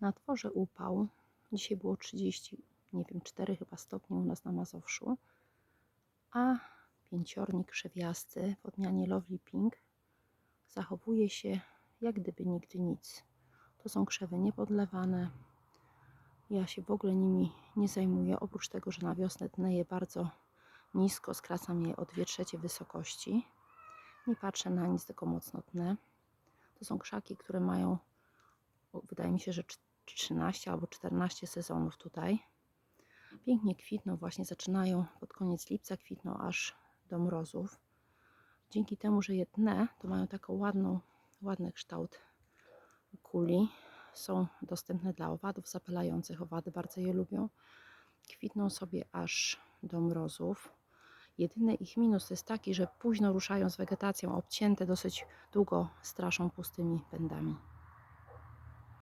Na dworze upał. Dzisiaj było 30, nie wiem, 4 chyba stopnie u nas na Mazowszu. A pięciornik krzewiasty w odmianie Lovely Pink zachowuje się jak gdyby nigdy nic. To są krzewy niepodlewane. Ja się w ogóle nimi nie zajmuję, oprócz tego, że na wiosnę tnę je bardzo nisko, skracam je o 2 trzecie wysokości. Nie patrzę na nic, tylko mocno tnę. To są krzaki, które mają, wydaje mi się, że cz- 13 albo 14 sezonów tutaj. Pięknie kwitną, właśnie zaczynają pod koniec lipca, kwitną aż do mrozów. Dzięki temu, że je tnę, to mają taką ładną, ładny kształt kuli. Są dostępne dla owadów zapylających. Owady bardzo je lubią. Kwitną sobie aż do mrozów. Jedyny ich minus jest taki, że późno ruszają z wegetacją, obcięte dosyć długo straszą pustymi pędami.